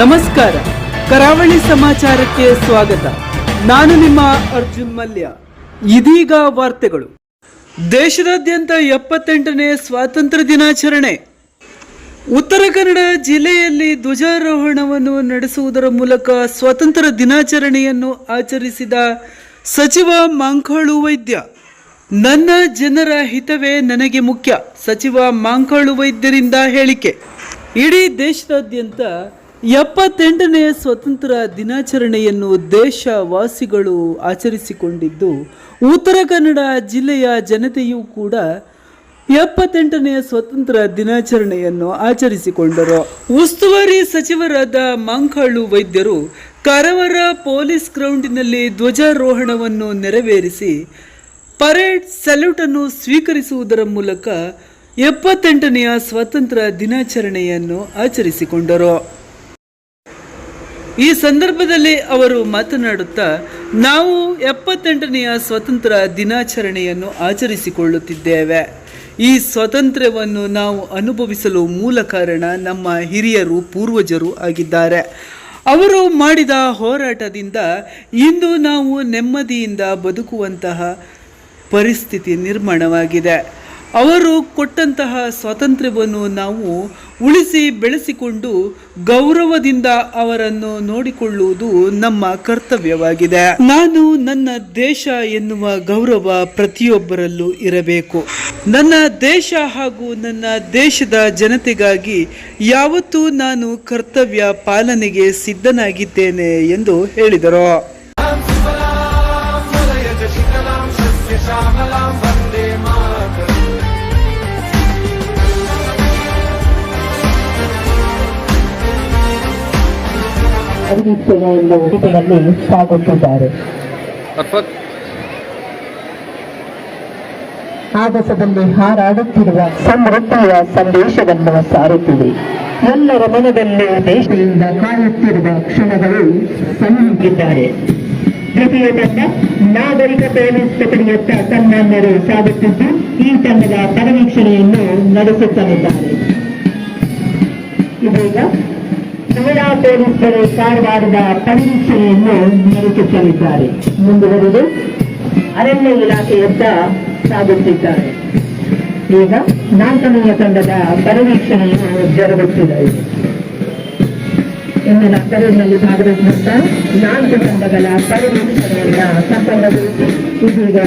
ನಮಸ್ಕಾರ. ಕರಾವಳಿ ಸಮಾಚಾರಕ್ಕೆ ಸ್ವಾಗತ. ನಾನು ನಿಮ್ಮ ಅರ್ಜುನ್ ಮಲ್ಯ. ಇದೀಗ ವಾರ್ತೆಗಳು. ದೇಶದಾದ್ಯಂತ ಎಪ್ಪತ್ತೆಂಟನೇ ಸ್ವಾತಂತ್ರ್ಯ ದಿನಾಚರಣೆ. ಉತ್ತರ ಕನ್ನಡ ಜಿಲ್ಲೆಯಲ್ಲಿ ಧ್ವಜಾರೋಹಣವನ್ನು ನಡೆಸುವುದರ ಮೂಲಕ ಸ್ವಾತಂತ್ರ್ಯ ದಿನಾಚರಣೆಯನ್ನು ಆಚರಿಸಿದ ಸಚಿವ ಮಾಂಕಾಳು ವೈದ್ಯ. ನನ್ನ ಜನರ ಹಿತವೇ ನನಗೆ ಮುಖ್ಯ, ಸಚಿವ ಮಾಂಕಾಳು ವೈದ್ಯರಿಂದ ಹೇಳಿಕೆ. ಇಡೀ ದೇಶದಾದ್ಯಂತ ಎಪ್ಪತ್ತೆಂಟನೆಯ ಸ್ವತಂತ್ರ ದಿನಾಚರಣೆಯನ್ನು ದೇಶವಾಸಿಗಳು ಆಚರಿಸಿಕೊಂಡಿದ್ದು, ಉತ್ತರ ಕನ್ನಡ ಜಿಲ್ಲೆಯ ಜನತೆಯೂ ಕೂಡ ಎಪ್ಪತ್ತೆಂಟನೆಯ ಸ್ವತಂತ್ರ ದಿನಾಚರಣೆಯನ್ನು ಆಚರಿಸಿಕೊಂಡರು. ಉಸ್ತುವಾರಿ ಸಚಿವರಾದ ಮಂಕಾಳು ವೈದ್ಯರು ಕರವರ ಪೊಲೀಸ್ ಗ್ರೌಂಡಿನಲ್ಲಿ ಧ್ವಜಾರೋಹಣವನ್ನು ನೆರವೇರಿಸಿ, ಪರೇಡ್ ಸಲ್ಯೂಟ್ ಅನ್ನು ಸ್ವೀಕರಿಸುವುದರ ಮೂಲಕ ಎಪ್ಪತ್ತೆಂಟನೆಯ ಸ್ವಾತಂತ್ರ್ಯ ದಿನಾಚರಣೆಯನ್ನು ಆಚರಿಸಿಕೊಂಡರು. ಈ ಸಂದರ್ಭದಲ್ಲಿ ಅವರು ಮಾತನಾಡುತ್ತಾ, ನಾವು ಎಪ್ಪತ್ತೆಂಟನೆಯ ಸ್ವತಂತ್ರ ದಿನಾಚರಣೆಯನ್ನು ಆಚರಿಸಿಕೊಳ್ಳುತ್ತಿದ್ದೇವೆ. ಈ ಸ್ವಾತಂತ್ರ್ಯವನ್ನು ನಾವು ಅನುಭವಿಸಲು ಮೂಲ ಕಾರಣ ನಮ್ಮ ಹಿರಿಯರು ಪೂರ್ವಜರು ಆಗಿದ್ದಾರೆ. ಅವರು ಮಾಡಿದ ಹೋರಾಟದಿಂದ ಇಂದು ನಾವು ನೆಮ್ಮದಿಯಿಂದ ಬದುಕುವಂತಹ ಪರಿಸ್ಥಿತಿ ನಿರ್ಮಾಣವಾಗಿದೆ. ಅವರು ಕೊಟ್ಟಂತಹ ಸ್ವಾತಂತ್ರ್ಯವನ್ನು ನಾವು ಉಳಿಸಿ ಬೆಳೆಸಿಕೊಂಡು ಗೌರವದಿಂದ ಅವರನ್ನು ನೋಡಿಕೊಳ್ಳುವುದು ನಮ್ಮ ಕರ್ತವ್ಯವಾಗಿದೆ. ನಾನು ನನ್ನ ದೇಶ ಎನ್ನುವ ಗೌರವ ಪ್ರತಿಯೊಬ್ಬರಲ್ಲೂ ಇರಬೇಕು. ನನ್ನ ದೇಶ ಹಾಗೂ ನನ್ನ ದೇಶದ ಜನತೆಗಾಗಿ ಯಾವತ್ತೂ ನಾನು ಕರ್ತವ್ಯ ಪಾಲನೆಗೆ ಸಿದ್ಧನಾಗಿದ್ದೇನೆ ಎಂದು ಹೇಳಿದರು. ಸಂಗೀತವನ್ನು ಉಡುಪಿನಲ್ಲಿ ಸಾಗುತ್ತಿದ್ದಾರೆ ಆಗಸದಲ್ಲಿ ಹಾರಾಡುತ್ತಿರುವ ಸಮೃದ್ಧಿಯ ಸಂದೇಶವನ್ನು ಸಾರುತ್ತಿದೆ. ಎಲ್ಲರ ಮನದಲ್ಲಿ ದೇಶದಿಂದ ಕಾಯುತ್ತಿರುವ ಕ್ಷಣಗಳು ಸನ್ನಿಹಿದ್ದಾರೆ ದ್ವಿತೀಯ ತಂಡ ನಾಗರಿಕ ಪೊಲೀಸ್ ತುಕಡಿಯತ್ತ ತನ್ನನ್ನರು ಸಾಗುತ್ತಿದ್ದು ಈ ತಂಡದ ಪರವೀಕ್ಷಣೆಯನ್ನು ನಡೆಸುತ್ತಲಿದ್ದಾರೆ. ಇದೀಗ ಮಹಿಳಾ ಪೊಲೀಸರು ಕಾರವಾರದ ಪರೀಕ್ಷೆಯನ್ನು ನಿರೂಪಿಸಲಿದ್ದಾರೆ. ಮುಂದುವರೆದು ಅರಣ್ಯ ಇಲಾಖೆಯತ್ತ ಸಾಗುತ್ತಿದ್ದಾರೆ. ಈಗ ನಾಲ್ಕನೆಯ ತಂಡದ ಪರಿವೀಕ್ಷಣೆಯನ್ನು ಜರುಗುತ್ತಿದೆ ಇಂದಿನ ಕರೆಯಲ್ಲಿ ಭಾಗವಹಿಸುತ್ತಾ ನಾಲ್ಕು ತಂಡಗಳ ಪರಿವೀಕ್ಷಣೆಯನ್ನು ಸಂಪನ್ನಗೊಳಿಸಿ ಇದೀಗ